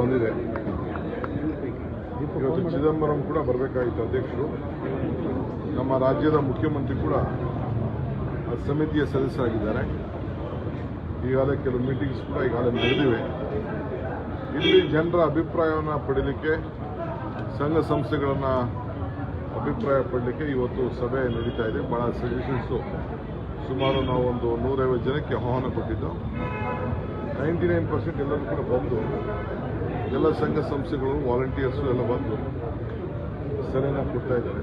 ಬಂದಿದೆ. ಇವತ್ತು ಚಿದಂಬರಂ ಕೂಡ ಬರಬೇಕಾಗಿತ್ತು ಅಧ್ಯಕ್ಷರು. ನಮ್ಮ ರಾಜ್ಯದ ಮುಖ್ಯಮಂತ್ರಿ ಕೂಡ ಸಮಿತಿಯ ಸದಸ್ಯರಾಗಿದ್ದಾರೆ. ಈಗಾಗಲೇ ಕೆಲವು ಮೀಟಿಂಗ್ಸ್ ಕೂಡ ಈಗಾಗಲೇ ನಡೆದಿವೆ. ಇಲ್ಲಿ ಜನರ ಅಭಿಪ್ರಾಯವನ್ನು ಪಡೀಲಿಕ್ಕೆ, ಸಂಘ ಸಂಸ್ಥೆಗಳನ್ನು ಅಭಿಪ್ರಾಯ ಪಡಲಿಕ್ಕೆ ಇವತ್ತು ಸಭೆ ನಡೀತಾ ಇದೆ. ಭಾಳ ಸಜೆಷನ್ಸು ಸುಮಾರು ನಾವು ಒಂದು ನೂರೈವತ್ತು ಜನಕ್ಕೆ ಆಹ್ವಾನ ಕೊಟ್ಟಿದ್ದು. ನೈಂಟಿ ನೈನ್ ಪರ್ಸೆಂಟ್ ಎಲ್ಲರೂ ಕೂಡ ಬಂದು ಎಲ್ಲ ಸಂಘ ಸಂಸ್ಥೆಗಳು ವಾಲಂಟಿಯರ್ಸು ಎಲ್ಲ ಬಂದು ಸಲಹೆನ ಕೊಡ್ತಾ ಇದ್ದಾರೆ.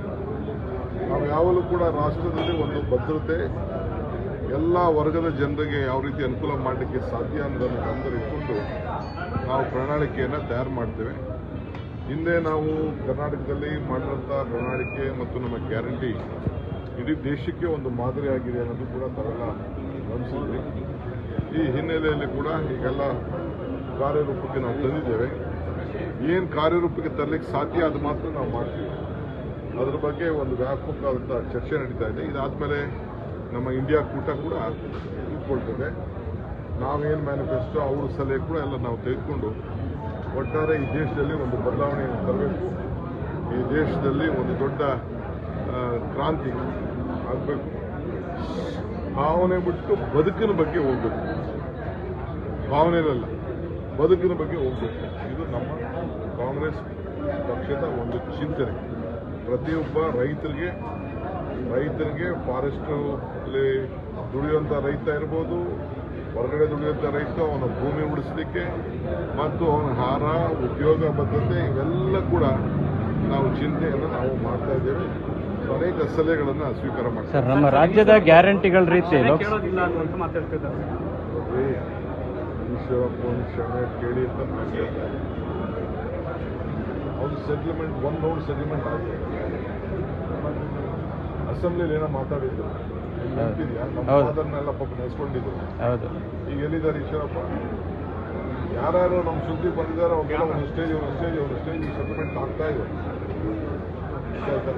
ನಾವು ಯಾವಾಗಲೂ ಕೂಡ ರಾಷ್ಟ್ರದಲ್ಲಿ ಒಂದು ಭದ್ರತೆ ಎಲ್ಲ ವರ್ಗದ ಜನರಿಗೆ ಯಾವ ರೀತಿ ಅನುಕೂಲ ಮಾಡಲಿಕ್ಕೆ ಸಾಧ್ಯ ಅನ್ನೋದನ್ನು ಗಮನದಲ್ಲಿಟ್ಕೊಂಡು ನಾವು ಪ್ರಣಾಳಿಕೆಯನ್ನು ತಯಾರು ಮಾಡ್ತೇವೆ. ಹಿಂದೆ ನಾವು ಕರ್ನಾಟಕದಲ್ಲಿ ಮಾಡಿದಂಥ ಪ್ರಣಾಳಿಕೆ ಮತ್ತು ನಮ್ಮ ಗ್ಯಾರಂಟಿ ಇಡೀ ದೇಶಕ್ಕೆ ಒಂದು ಮಾದರಿಯಾಗಿದೆ ಅನ್ನೋದು ಕೂಡ ತಾವೆಲ್ಲ ಗಮನಿಸಿದ್ವಿ ಈ ಹಿನ್ನೆಲೆಯಲ್ಲಿ ಕೂಡ ಈಗೆಲ್ಲ ಕಾರ್ಯರೂಪಕ್ಕೆ ನಾವು ತಂದಿದ್ದೇವೆ. ಏನು ಕಾರ್ಯರೂಪಕ್ಕೆ ತರಲಿಕ್ಕೆ ಸಾಧ್ಯ ಅದು ಮಾತ್ರ ನಾವು ಮಾಡ್ತೀವಿ. ಅದರ ಬಗ್ಗೆ ಒಂದು ವ್ಯಾಪಕವಾದಂಥ ಚರ್ಚೆ ನಡೀತಾ ಇದೆ. ಇದಾದಮೇಲೆ ನಮ್ಮ ಇಂಡಿಯಾ ಕೂಟ ಕೂಡ ಇಟ್ಕೊಳ್ತದೆ. ನಾವೇನು ಮ್ಯಾನಿಫೆಸ್ಟೋ ಅವ್ರ ಸಲಹೆ ಕೂಡ ಎಲ್ಲ ನಾವು ತೆಗೆದುಕೊಂಡು ಒಟ್ಟಾರೆ ಈ ದೇಶದಲ್ಲಿ ಒಂದು ಬದಲಾವಣೆಯನ್ನು ತರಬೇಕು. ಈ ದೇಶದಲ್ಲಿ ಒಂದು ದೊಡ್ಡ ಕ್ರಾಂತಿ ಆಗಬೇಕು. ಭಾವನೆ ಬಿಟ್ಟು ಬದುಕಿನ ಬಗ್ಗೆ ಹೋಗ್ಬೇಕು. ಭಾವನೆಯಲ್ಲ ಬದುಕಿನ ಬಗ್ಗೆ ಹೋಗ್ಬೇಕು. ಇದು ನಮ್ಮ ಕಾಂಗ್ರೆಸ್ ಪಕ್ಷದ ಒಂದು ಚಿಂತನೆ. ಪ್ರತಿಯೊಬ್ಬ ರೈತರಿಗೆ ರೈತರಿಗೆ ಫಾರೆಸ್ಟ್ ಅಲ್ಲಿ ದುಡಿಯುವಂಥ ರೈತ ಇರ್ಬೋದು, ಹೊರಗಡೆ ದುಡಿಯುವಂಥ ರೈತ, ಅವನ ಭೂಮಿ ಉಳಿಸಲಿಕ್ಕೆ ಮತ್ತು ಅವನ ಹಾರ, ಉದ್ಯೋಗ, ಭದ್ರತೆ, ಇವೆಲ್ಲ ಕೂಡ ನಾವು ಚಿಂತೆಯನ್ನು ನಾವು ಮಾಡ್ತಾ ಇದ್ದೇವೆ. ಅನೇಕ ಸಲಹೆಗಳನ್ನು ಸ್ವೀಕಾರ ಮಾಡ್ತಾರೆ. ಸರ್ ನಮ್ಮ ರಾಜ್ಯದ ಗ್ಯಾರಂಟಿಗಳ ರೀತಿ ಈಶ್ವರಪ್ಪ ಕ್ಷಮೆ ಕೇಳಿ ಅಂತ. ಅವ್ರು ಸೆಟ್ಲ್ಮೆಂಟ್ ಒನ್ ರೌಂಡ್ ಸೆಟ್ಲ್ಮೆಂಟ್ ಆಗಿದೆ ಅಸೆಂಬ್ಲಿಲಿ ಏನೋ ಮಾತಾಡಿದ್ರು. ನಮ್ಮ ಅದನ್ನೆಲ್ಲ ಪಾಪ ನೆನೆಸ್ಕೊಂಡಿದ್ರು. ಹೌದು. ಈಗ ಎಲ್ಲಿದ್ದಾರೆ ಈಶ್ವರಪ್ಪ? ಯಾರ್ಯಾರು ನಮ್ಮ ಸುದ್ದಿ ಬಂದಿದ್ದಾರೆ ಅವ್ರಿಗೆಲ್ಲ ಒಂದು ಸ್ಟೇಜ್ ಒಂದು ಸ್ಟೇಜ್ ಒಂದು ಸ್ಟೇಜ್ ಸೆಟಲ್ಮೆಂಟ್ ಆಗ್ತಾ ಇದೆ?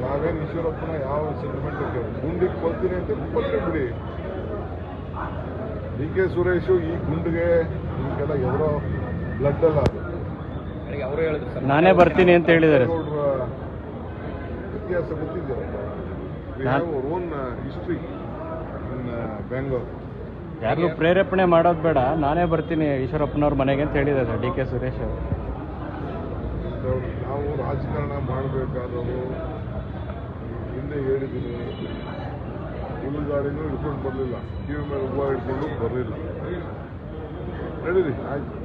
ನಾವೇನು ಈಶ್ವರಪ್ಪನ ಯಾವ ಸೆಟಲ್ಮೆಂಟ್ ಗುಂಡಿಗೆ ಕೊಲ್ತೀನಿ ಅಂತ ಕೊಲ್ರಿ ಬಿಡಿ. ಡಿ ಕೆ ಸುರೇಶು ಈ ಗುಂಡಿಗೆ ನಿಮಗೆಲ್ಲ ಎದುರೋ ಬ್ಲಡ್ ಅಲ್ಲ ಅದು. ಅವರು ಹೇಳಿದ್ರು ಸರ್. ನಾನೇ ಬರ್ತೀನಿ ಅಂತ ಹೇಳಿದ್ದಾರೆ. ಇತಿಹಾಸ ಗೊತ್ತಿದ್ದೀರಲ್ಲ we own history in Bangalore ಯಾರಿಗೂ ಪ್ರೇರೇಪಣೆ ಮಾಡೋದು ಬೇಡ. ನಾನೇ ಬರ್ತೀನಿ ಈಶ್ವರಪ್ಪನವ್ರ ಮನೆಗೆ ಅಂತ ಹೇಳಿದ್ದಾರೆ ಸರ್ ಡಿ ಕೆ ಸುರೇಶ್ ಅವರು. ನಾವು ರಾಜಕಾರಣ ಮಾಡಬೇಕಾದವರು ಹಿಂದೆ ಹೇಳಿದ್ದೀನಿ. ಹುಲ್ಲುಗಾಡಿನೂ ಹಿಡ್ಕೊಂಡು ಬರಲಿಲ್ಲ. ಕಿವಿ ಮೇಲೆ ಹೂವು ಹಿಡ್ಕೊಂಡು ಬರಲಿಲ್ಲ. ನಡೀರಿ ಆಯ್ತು.